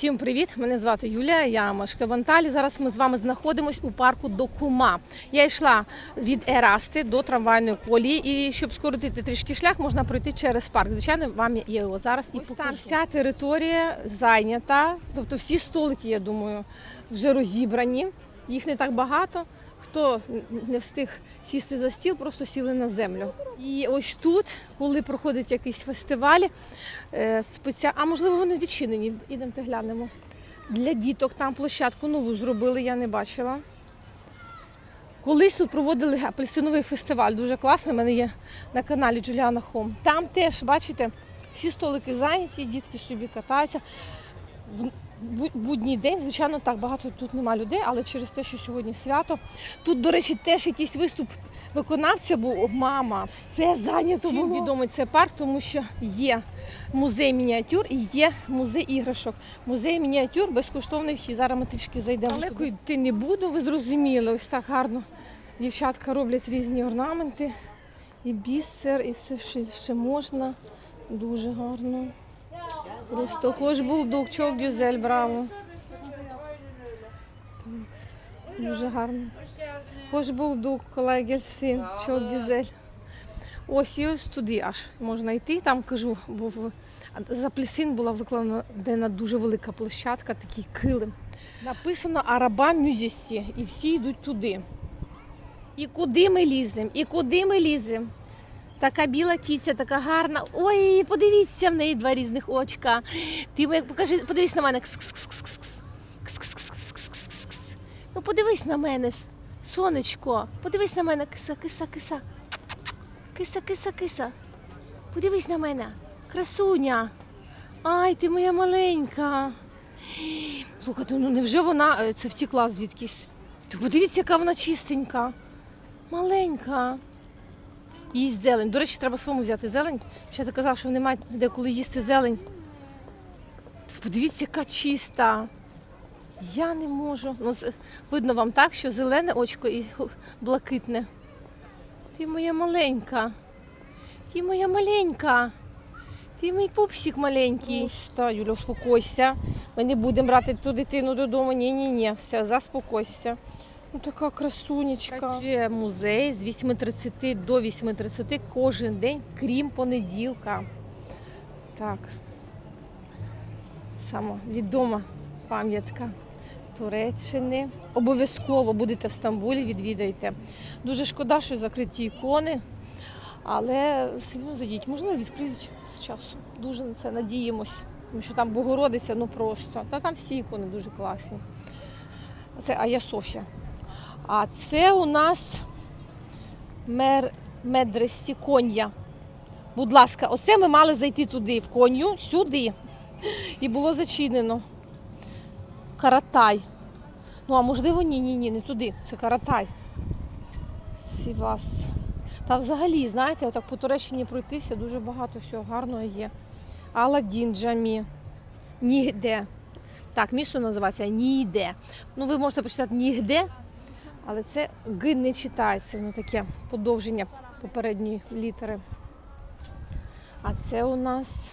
Всім привіт! Мене звати Юлія, я мешкаю в Анталі. Зараз ми з вами знаходимось у парку Докума. Я йшла від Ерасти до трамвайної колії, і щоб скоротити трішки шлях, можна пройти через парк. Звичайно, вам я його зараз і покажу. там вся територія зайнята, тобто всі столики, я думаю, вже розібрані. Їх не так багато. Хто не встиг сісти за стіл, просто сіли на землю. І ось тут, коли проходить якийсь фестиваль, е, а можливо вони відчинені. Ідемте глянемо. Для діток там площадку нову зробили, я не бачила. Колись тут проводили апельсиновий фестиваль, дуже класний. У мене є на каналі Джуліана Хом. Там теж, бачите, всі столики зайняті, дітки собі катаються. Будній день, звичайно, так багато тут нема людей, але через те, що сьогодні свято. Тут, до речі, теж якийсь виступ виконавця був. Мама, все зайнято. Чим відомий цей парк, тому що є музей мініатюр і є музей іграшок. Музей мініатюр безкоштовний вхід. Зараз ми трішки зайдемо. Далеко йти не буду, ви зрозуміли. Ось так гарно дівчатка роблять різні орнаменти. І бісер, і все ще, ще можна. Дуже гарно. Просто хоч булдук, чок гюзель, браво. Дуже гарно. Хоч булдук, колеги син, чок гюзель. Ось і ось туди аж можна йти. Там кажу, був за апельсин була викладена дуже велика площадка, такий килим. Написано Араба Мюзісі, і всі йдуть туди. І куди ми ліземо? І куди ми ліземо? Така біла кіця, така гарна. Ой, подивіться в неї два різних очка. Ти покажи, подивись на мене. Ну подивись на мене, сонечко. Подивись на мене, киса, киса, киса. Киса, киса, киса. Подивись на мене. Красуня. Ай, ти моя маленька. Слухайте, ну невже вона е, це втекла звідкись? Ти подивіться, яка вона чистенька. Маленька. Їсть зелень. До речі, треба своєму взяти зелень. Ще ти казав, що немає де коли їсти зелень. Подивіться, яка чиста. Я не можу. Ну, видно вам так, що зелене очко і блакитне. Ти моя маленька. Ти моя маленька. Ти мій пупсик маленький. Та, Юля, успокойся. Ми не будемо брати ту дитину додому. Ні, ні, ні. Все, заспокойся. Ну така красунечка. Працює музей з 8.30 до 8.30 кожен день, крім понеділка. Так. Сама відома пам'ятка Туреччини. Обов'язково будете в Стамбулі, відвідайте. Дуже шкода, що закриті ікони, але сильно зайдіть. Можливо, відкриють з часу. Дуже на це надіємось. Тому що там Богородиця, ну просто. Та там всі ікони дуже класні. Це Ая Софія. А це у нас мер медресі кон'я. Будь ласка, оце ми мали зайти туди, в коню, сюди. І було зачинено. Каратай. Ну, а можливо, ні, ні, не туди. Це Каратай. Сівас. Та взагалі, знаєте, отак по Туреччині пройтися дуже багато всього гарного є. Аладдін Джамі. Нігде. Так, місто називається Ніде. Ну, ви можете почитати нігде, але це Г не читається, воно таке подовження попередньої літери. А це у нас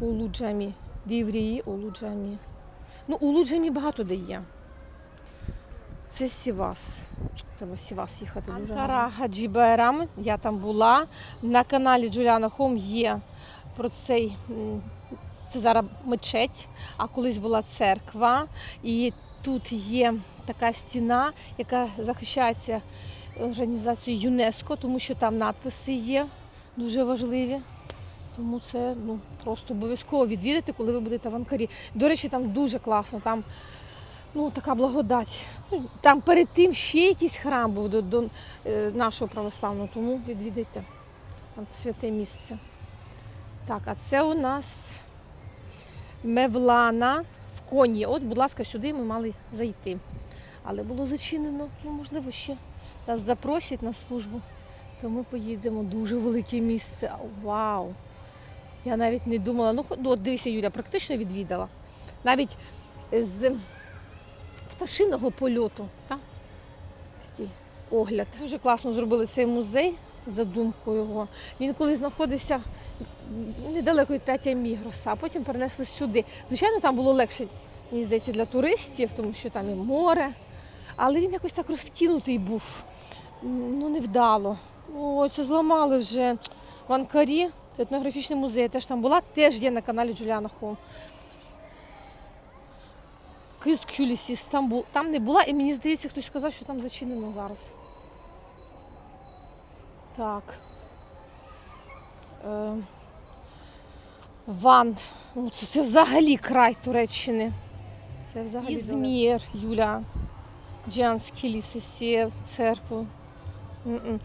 Улуджамі. Діврії Улуджамі. Ну, Улуджамі багато де є. Це Сівас. Треба в Сівас їхати дуже. Анкара Хаджі Байрам. Я там була. На каналі Джуліана Хом є про цей. Це зараз мечеть, а колись була церква. І тут є така стіна, яка захищається організацією ЮНЕСКО, тому що там надписи є дуже важливі. Тому це ну, просто обов'язково відвідати, коли ви будете в Анкарі. До речі, там дуже класно, там ну, така благодать. Ну, Там перед тим ще якийсь храм був до, до е, нашого православного, тому відвідайте. Там святе місце. Так, а це у нас Мевлана коні. От, будь ласка, сюди ми мали зайти. Але було зачинено. Ну, можливо, ще нас запросять на службу, то ми поїдемо. Дуже велике місце. Вау! Я навіть не думала. Ну, от дивися, Юля, практично відвідала. Навіть з пташиного польоту. Так? Такий огляд. Дуже класно зробили цей музей. задумку його. Він коли знаходився недалеко від П'ятя Мігроса, а потім перенесли сюди. Звичайно, там було легше, мені здається, для туристів, тому що там і море. Але він якось так розкинутий був. Ну, невдало. О, це зламали вже в Анкарі. Етнографічний музей я теж там була, теж є на каналі Джуліана Хоум. Кюлісі, Стамбул. Там не була, і мені здається, хтось сказав, що там зачинено зараз. Так. Е, Ван. Ну, це, це взагалі край Туреччини. Це взагалі Ізмір, Юля. Джанські ліси, сів, церкву. М-м.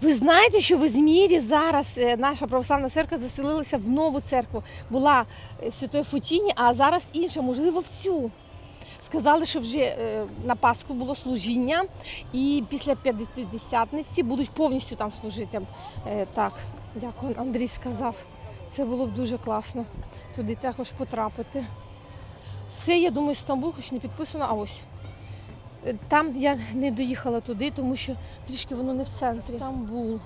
Ви знаєте, що в Ізмірі зараз е, наша православна церква заселилася в нову церкву. Була е, Святої Футіні, а зараз інша, можливо, в цю. Сказали, що вже е, на Пасху було служіння, і після п'ятидесятниці будуть повністю там служити. Так, дякую, Андрій сказав. Це було б дуже класно туди також потрапити. Це, я думаю, Стамбул, хоч не підписано, а ось. Е, Там я не доїхала туди, тому що трішки воно не в центрі. Стамбул.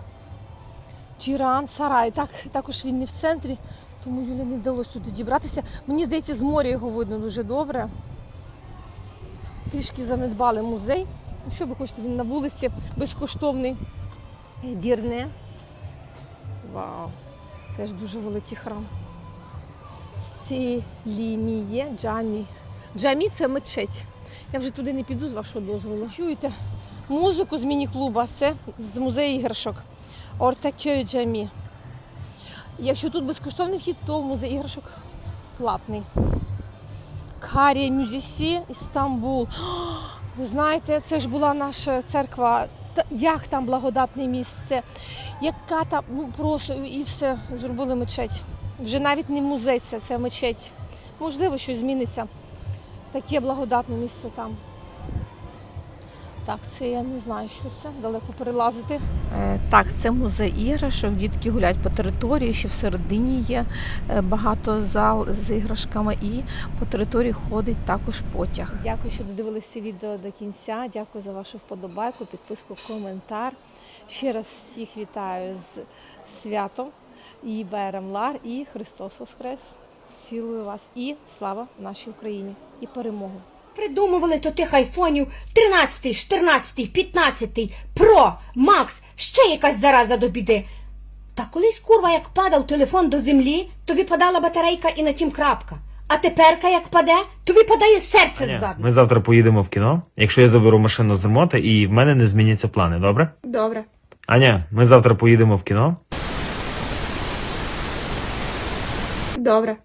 Джіран, Сарай. Так, також він не в центрі, тому Юлі не вдалося туди дібратися. Мені здається, з моря його видно дуже добре. Трішки занедбали музей. Ну, Що ви хочете, він на вулиці безкоштовний. Дірне. Вау. Теж дуже великий храм. Селіміє Джамі. Джамі це мечеть. Я вже туди не піду з вашого дозволу. Чуєте? Музику з міні-клуба, це з музею іграшок. Ортакьой Джамі. Якщо тут безкоштовний вхід, то музей іграшок платний. Карія Мюзісі, Істамбул. Ви знаєте, це ж була наша церква. Як там благодатне місце, яка там, ну просто і все, зробили мечеть. Вже навіть не музей, це, це мечеть. Можливо, щось зміниться. Таке благодатне місце там. Так, це я не знаю, що це, далеко перелазити. Е, так, це музей іграшок. Дітки гуляють по території, ще всередині є е, багато зал з іграшками, і по території ходить також потяг. Дякую, що додивилися відео до кінця. Дякую за вашу вподобайку, підписку, коментар. Ще раз всіх вітаю з святом і Берем Лар, і Христос Воскрес. Цілую вас і слава нашій Україні і перемогу! Придумували то тих айфонів 13, 14, 15, Про, Макс, ще якась зараза до біди. Та колись курва як падав телефон до землі, то випадала батарейка і на тім крапка. А теперка як паде, то випадає серце Аня, ззаду. ми завтра поїдемо в кіно, якщо я заберу машину з ремонту і в мене не зміняться плани, добре? Добре. Аня, ми завтра поїдемо в кіно. Добре.